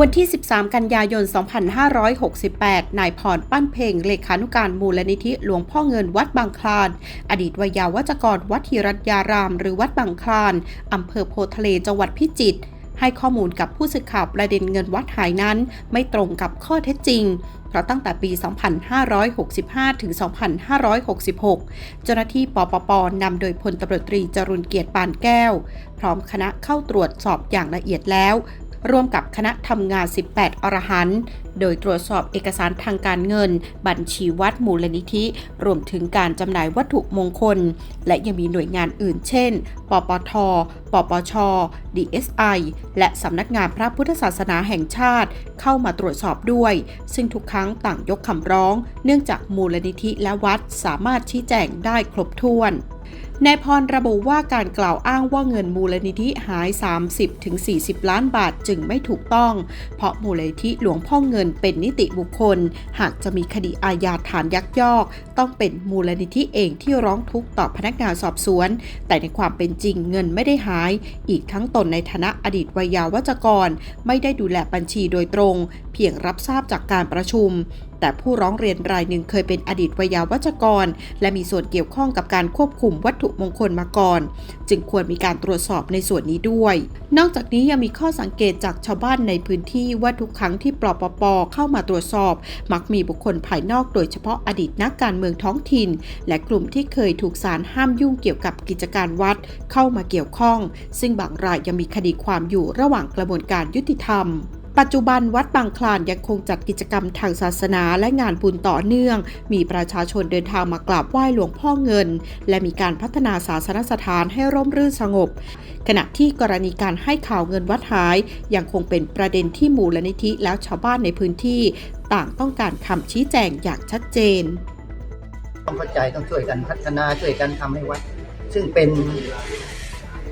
วันที่ 13 กันยายน 2568 นายพรปั้นเพ่งเลขานุการมูลนิธิหลวงพ่อเงินวัดบางคลาน อดีตวิยาวัจกรวัดธีรัตยาราม หรือวัดบางคลาน อำเภอโพทะเลจังหวัดพิจิตรให้ข้อมูลกับผู้สื่อข่าวประเด็นเงินวัดหายนั้น ไม่ตรงกับข้อเท็จจริง เพราะตั้งแต่ปี 2565 ถึง 2566 เจ้าหน้าที่ปปปนำโดยพลตำรวจตรีจรุนเกียรติปานแก้ว พร้อมคณะเข้าตรวจสอบอย่างละเอียดแล้ว ร่วมกับคณะทำงาน 18 อรหันต์โดยตรวจสอบเอกสารทางการเงิน บัญชีวัดมูลนิธิ รวมถึงการจำหน่ายวัตถุมงคล และยังมีหน่วยงานอื่นเช่น ปปท ปปช DSI และสำนักงานพระพุทธศาสนาแห่งชาติเข้ามาตรวจสอบด้วย ซึ่งทุกครั้งต่างยกคำร้อง เนื่องจากมูลนิธิและวัดสามารถชี้แจงได้ครบถ้วน นายพรระบุว่าการกล่าวอ้างว่าเงินมูลนิธิหาย 30-40 ล้านบาทจึงไม่ถูกต้อง เพราะมูลนิธิหลวงพ่อเงินเป็นนิติบุคคล หากจะมีคดีอาญาฐานยักยอก ต้องเป็นมูลนิธิเองที่ร้องทุกข์ต่อพนักงานสอบสวน แต่ในความเป็นจริงเงินไม่ได้หาย อีกทั้งตนในฐานะอดีตวิยาวัจกร ไม่ได้ดูแลบัญชีโดยตรง เพียงรับทราบจากการประชุม แต่ผู้ร้องเรียนรายหนึ่งเคยเป็นอดีตวิยาวัจกร และมีส่วนเกี่ยวข้องกับการควบคุมวัตถุมงคลมาก่อน จึงควรมีการตรวจสอบในส่วนนี้ด้วย นอกจากนี้ยังมีข้อสังเกตจากชาวบ้านในพื้นที่ว่าทุกครั้งที่ปลปปเข้ามาตรวจสอบ มักมีบุคคลภายนอกโดยเฉพาะอดีตนักการเมืองท้องถิ่น และกลุ่มที่เคยถูกศาลห้ามยุ่งเกี่ยวกับกิจการวัดเข้ามาเกี่ยวข้อง ซึ่งบางรายยังมีคดีความอยู่ระหว่างกระบวนการยุติธรรม ปัจจุบันวัดบางคลานยังคงจัดกิจกรรมทางศาสนาและงานบุญต่อเนื่อง มีประชาชนเดินทางมากราบไหว้หลวงพ่อเงิน และมีการพัฒนาศาสนสถานให้ร่มรื่นสงบ ขณะที่กรณีการให้ข่าวเงินวัดหาย ยังคงเป็นประเด็นที่มูลนิธิแล้วชาวบ้านในพื้นที่ ต่างต้องการคำชี้แจงอย่างชัดเจน ต้องเข้าใจต้องช่วยกันพัฒนาช่วยกันทำให้วัด ซึ่งเป็น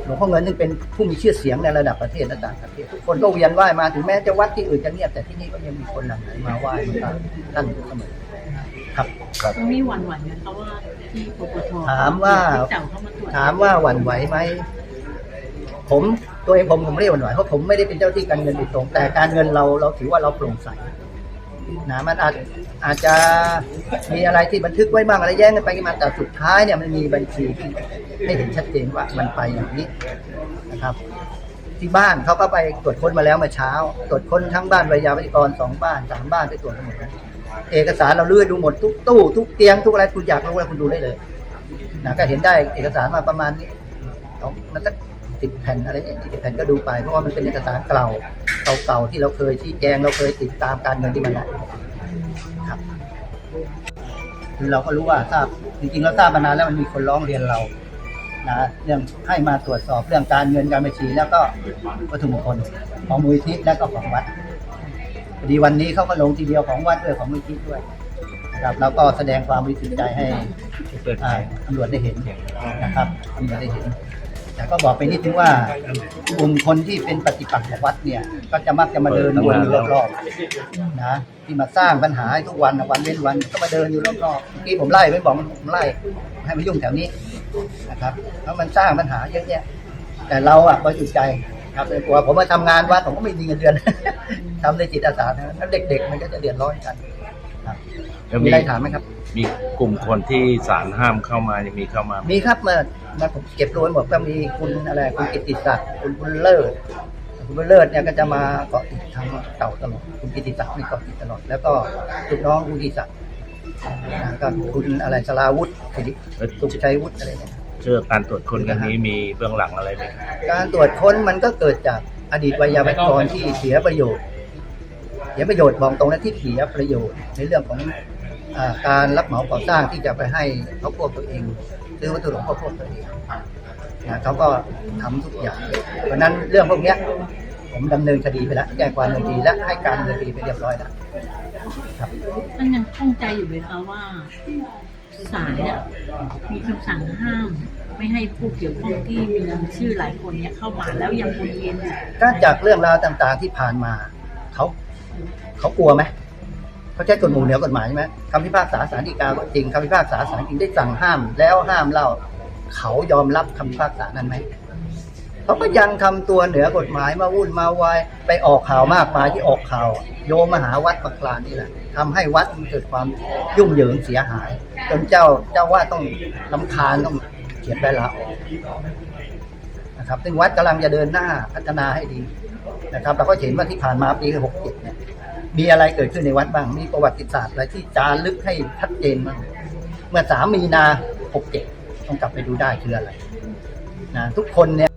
หลวงพ่อเงินซึ่งเป็นผู้มีชื่อเสียงในระดับประเทศและต่างประเทศทุกคนก็เวียนไหว้มาถึงแม้จะวัดที่อื่นจะเงียบแต่ที่นี่ก็ยังมีคนหลั่งไหลมาไหว้มาท่านอยู่เสมอครับ ตรงนี้หวั่นไหวไหมคะว่าที่ปปทถามว่า ที่เจ้าเข้ามาตรวจถามว่าหวั่นไหวไหมผมตัวเองผมผมไม่ได้หวั่นไหวเพราะผมไม่ได้เป็นเจ้าที่การเงินโดยตรง แต่การเงินเราเราถือว่าเราโปร่งใส นะมันอาจอาจจะมีอะไรที่บันทึกไว้บ้างอะไรแย้งกันไปกันมาแต่สุดท้ายเนี่ยมันมีบัญชีที่ให้เห็นชัดเจนว่ามันไปอย่างนี้นะครับ ที่บ้านเขาก็ไปตรวจค้นมาแล้วเมื่อเช้า ตรวจค้นทั้งบ้านวิยาวิกรสองบ้านสามบ้านไปตรวจกันหมดเอกสารเราเลื่อยดูหมดทุกตู้ทุกเตียงทุกอะไรคุณอยากรู้อะไรคุณดูได้เลยนะก็เห็นได้เอกสารมาประมาณนี้สองมันสักสิบแผ่นอะไรเนี่ยสิบแผ่นก็ดูไปเพราะว่ามันเป็นเอกสารเก่า เก่าๆที่เราเคยชี้แจงเราเคยติดตามการเงินที่มันได้ครับคือเราก็รู้ว่าทราบจริงๆเราทราบมานานแล้วมันมีคนร้องเรียนเรานะเรื่องให้มาตรวจสอบเรื่องการเงินการบัญชี แล้วก็วัตถุมงคลของมูลที่และก็ของวัดพอดีวันนี้เขาก็ลงทีเดียวของวัดด้วยของมูลที่ด้วยนะครับเราก็แสดงความบริสุทธิ์ใจให้อ่าตำรวจได้เห็นนะครับตำรวจได้เห็น แต่ก็บอกไปนิดนึงว่ากลุ่มคนที่เป็นปฏิปักษ์กับวัดเนี่ย ก็จะมักจะมาเดินวนอยู่รอบๆนะที่มาสร้างปัญหาให้ทุกวันนะวันเว้นวันก็มาเดินอยู่รอบๆเมื่อกี้ผมไล่ไม่บอกผมไล่ ให้มายุ่งแถวนี้นะครับเพราะมันสร้างปัญหาเยอะแยะแต่เราอะบริสุทธิ์ใจครับในตัวผมมาทำงานวัดผมก็ไม่มีเงินเดือนทำในจิตอาสานะแล้วเด็กๆมันก็จะเดือดร้อนกันครับ แล้วมีมีอะไรถามไหมครับ มีกลุ่มคนที่ศาลห้ามเข้ามายังมีเข้ามา มีครับมามาผมเก็บรวมหมดก็มีคุณอะไรคุณกิตติศักดิ์คุณบุญเลิศคุณบุญเลิศเนี่ยก็จะมาเกาะติดทางเต่าตลอดคุณกิตติศักดิ์นี่เกาะติดตลอดแล้วก็ลูกน้องคุณกิตติศักดิ์นะก็คุณอะไรสลาวุฒิสิริสุขชัยวุฒิอะไรเนี่ย เชื่อการตรวจคนครั้งนี้มีเบื้องหลังอะไรไหมครับการตรวจค้นมันก็เกิดจากอดีตวิยาวัจกรที่เสียประโยชน์ เสียประโยชน์บอกตรงนะที่เสียประโยชน์ในเรื่องของอา การรับเหมาก่อสร้างที่จะไปให้เขาพวกตัวเองซื้อวัตถุหลวงพ่อพวกตัวเองนะเขาก็ทำทุกอย่างเพราะฉะนั้นเรื่องพวกเนี้ยผมดำเนินคดีไปแล้วแจ้งความดำเนินคดีและให้การดำเนินคดีไปเรียบร้อยแล้วครับท่านยังข้องใจอยู่ไหมคะว่าศาลเนี่ยมีคำสั่งห้าม ไม่ให้ผู้เกี่ยวข้องที่มีชื่อหลายคนเนี่ยเข้ามาแล้วยังวนเวียนอยู่ก็จากเรื่องราวต่างๆที่ผ่านมาเขาเขากลัวไหม เขาใช้กฎหมู่เหนือกฎหมายใช่ไหมคำพิพากษาศาลฎีกาก็จริงคำพิพากษาศาลจริงได้สั่งห้าม แล้วห้ามเล่าเขายอมรับคำพิพากษานั้นไหมเขาก็ยังทำตัวเหนือกฎหมายมาวุ่นมาวายไปออกข่าวมากมายที่ออกข่าว โยมมหาวัดประคลานนี่แหละทำให้วัดมันเกิดความยุ่งเหยิงเสียหายจนเจ้าเจ้าว่าต้องลำคาญต้องเขียนใบลาออกนะครับซึ่งวัดกำลังจะเดินหน้าพัฒนาให้ดีนะครับเราก็เห็นว่าที่ผ่านมาปี67เนี่ย มีอะไรเกิดขึ้นในวัดบ้าง มีประวัติศาสตร์อะไรที่จารึกให้ชัดเจนบ้างเมื่อสามีนาหกเจ็ดต้องกลับไปดูได้คืออะไรนะทุกคนเนี่ย